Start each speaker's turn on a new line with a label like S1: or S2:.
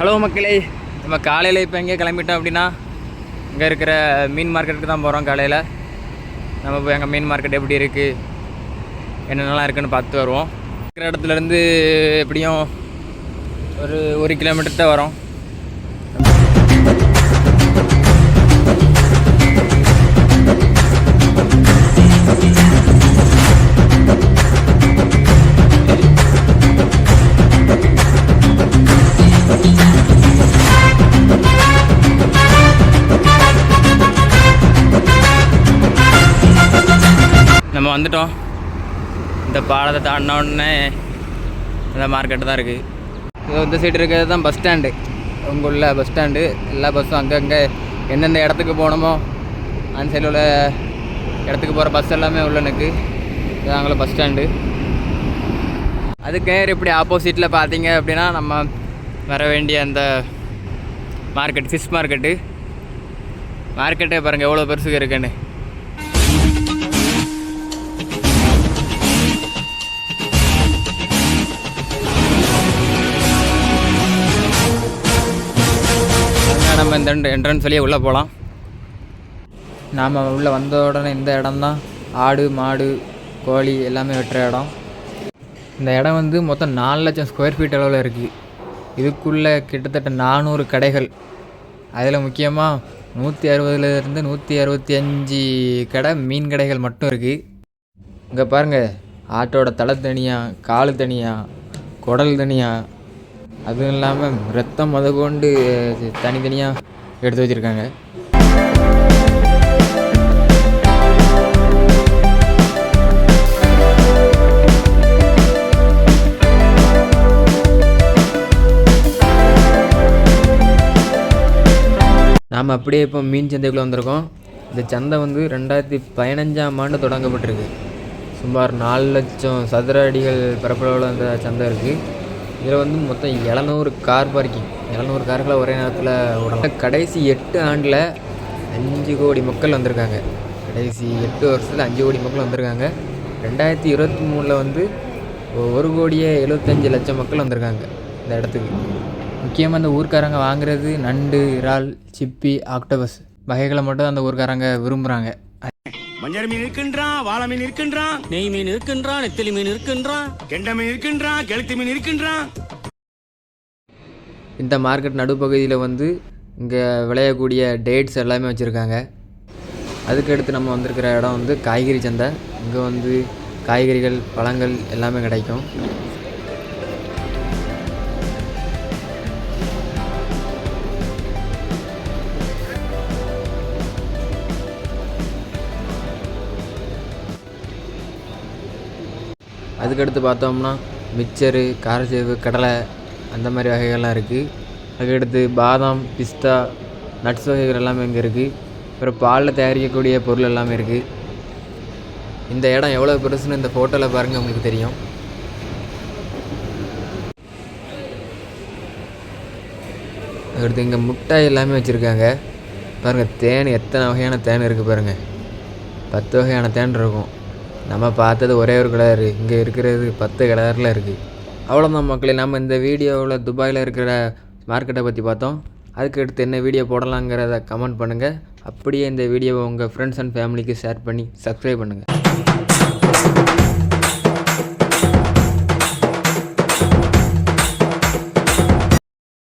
S1: Hello மக்களே நம்ம காலையில் இப்போ எங்கே கிளம்பிட்டோம் அப்படின்னா இங்கே இருக்கிற மீன் மார்க்கெட்டுக்கு தான் போகிறோம் காலையில். நம்ம போய் எங்கள் மீன் மார்க்கெட் எப்படி இருக்குது என்னென்னலாம் இருக்குதுன்னு பார்த்து வருவோம். இருக்கிற இடத்துலேருந்து எப்படியும் ஒரு ஒரு கிலோமீட்டர் தான் வரும். நம்ம வந்துட்டோம். இந்த பாலத்தை தாண்டின உடனே இந்த மார்க்கெட்டு தான் இருக்குது இது இந்த சைடு இருக்கிறது தான் பஸ் ஸ்டாண்டு உங்க உள்ள பஸ் ஸ்டாண்டு எல்லா பஸ்ஸும் அங்கங்கே எந்தெந்த இடத்துக்கு போகணுமோ அந்த சைடில் உள்ள இடத்துக்கு போகிற பஸ் எல்லாமே உள்ள எனக்கு இது அங்கே பஸ் ஸ்டாண்டு அதுக்கு நேர் இப்படி ஆப்போசிட்டில் பார்த்தீங்க அப்படின்னா நம்ம வர வேண்டிய அந்த மார்க்கெட் ஃபிஷ் மார்க்கெட்டு மார்க்கெட்டே பாருங்கள் எவ்வளோ பெருசுக்கு இருக்குன்னு. நம்ம இந்த என்ட்ரன்ஸ் வழியே உள்ளே போகலாம் நாம் உள்ளே வந்த உடனே இந்த இடம் தான் ஆடு மாடு கோழி எல்லாமே வெட்டுற இடம். இந்த இடம் வந்து மொத்தம் நாலு லட்சம் ஸ்கொயர் ஃபீட் அளவில் இருக்குது இதுக்குள்ளே கிட்டத்தட்ட நானூறு கடைகள். அதில் முக்கியமாக நூற்றி அறுபதுலேருந்து நூற்றி அறுபத்தி அஞ்சு கடை மீன் கடைகள் மட்டும் இருக்குது இங்கே பாருங்கள் ஆட்டோட தலை தனியாக கால் தனியாக குடல் தனியாக அதுவும் இல்லாமல் ரத்தம் முத கொண்டு தனித்தனியாக எடுத்து வச்சுருக்காங்க. நாம் அப்படியே இப்போ மீன் சந்தைக்குள்ளே வந்திருக்கோம். இந்த சந்தை வந்து ரெண்டாயிரத்தி பதினஞ்சாம் ஆண்டு தொடங்கப்பட்டிருக்கு. சுமார் நாலு லட்சம் சதுர அடிகள் பரப்பளவில் அந்த சந்தை இருக்குது இதில் வந்து மொத்தம் எழுநூறு கார் பார்க்கிங். எழுநூறு கார்களை ஒரே நேரத்தில் விடலாம் கடைசி எட்டு ஆண்டில் அஞ்சு கோடி மக்கள் வந்திருக்காங்க. கடைசி எட்டு வருஷத்தில் அஞ்சு கோடி மக்கள் வந்திருக்காங்க. ரெண்டாயிரத்தி இருபத்தி மூணில் வந்து ஒரு கோடியே எழுபத்தஞ்சு லட்சம் மக்கள் வந்திருக்காங்க இந்த இடத்துக்கு. முக்கியமாக இந்த ஊர்க்காரங்க வாங்குறது நண்டு இறால் சிப்பி ஆக்டோபஸ் வகைகளை மட்டும் அந்த ஊர்க்காரங்க விரும்புகிறாங்க
S2: மஞ்சள் மீன் இருக்கின்றான் வாழை மீன் இருக்கின்றான்
S3: நெய் மீன் இருக்கின்றான் நெத்திலி மீன் இருக்கின்றான்.
S2: கெண்டை மீன் இருக்கின்றான் கெளுத்தி மீன் இருக்கின்றான்.
S1: இந்த மார்க்கெட் நடுப்பகுதியில் வந்து இங்கே விளையக்கூடிய டேட்ஸ் எல்லாமே வச்சுருக்காங்க. அதுக்கடுத்து நம்ம வந்திருக்கிற இடம் வந்து காய்கறி சந்தை. இங்கே வந்து காய்கறிகள் பழங்கள் எல்லாமே கிடைக்கும். அதுக்கடுத்து பார்த்தோம்னா மிக்சரு காரச்சேவு கடலை அந்த மாதிரி வகைகள்லாம் இருக்குது அதுக்கடுத்து பாதாம் பிஸ்தா நட்ஸ் வகைகள் எல்லாமே இங்கே இருக்குது அப்புறம் பாலில் தயாரிக்கக்கூடிய பொருள் எல்லாமே இருக்குது இந்த இடம் எவ்வளோ பெருசுன்னு இந்த ஃபோட்டோவில் பாருங்கள் உங்களுக்கு தெரியும். அடுத்து இங்கே முட்டாய் எல்லாமே வச்சுருக்காங்க. பாருங்கள் தேன் எத்தனை வகையான தேன் இருக்குது பாருங்கள் பத்து வகையான தேன் இருக்கும். நம்ம பார்த்தது ஒரே ஒரு கலர். இங்கே இருக்கிறது பத்து கலரில் இருக்குது அவ்வளோதான் மக்களே நம்ம இந்த வீடியோவில் துபாயில் இருக்கிற மார்க்கெட்டை பற்றி பார்த்தோம். அதுக்கு அடுத்து என்ன வீடியோ போடலாங்கிறத கமெண்ட் பண்ணுங்கள் அப்படியே இந்த வீடியோவை உங்கள் ஃப்ரெண்ட்ஸ் அண்ட் ஃபேமிலிக்கு ஷேர் பண்ணி சப்ஸ்கிரைப் பண்ணுங்கள்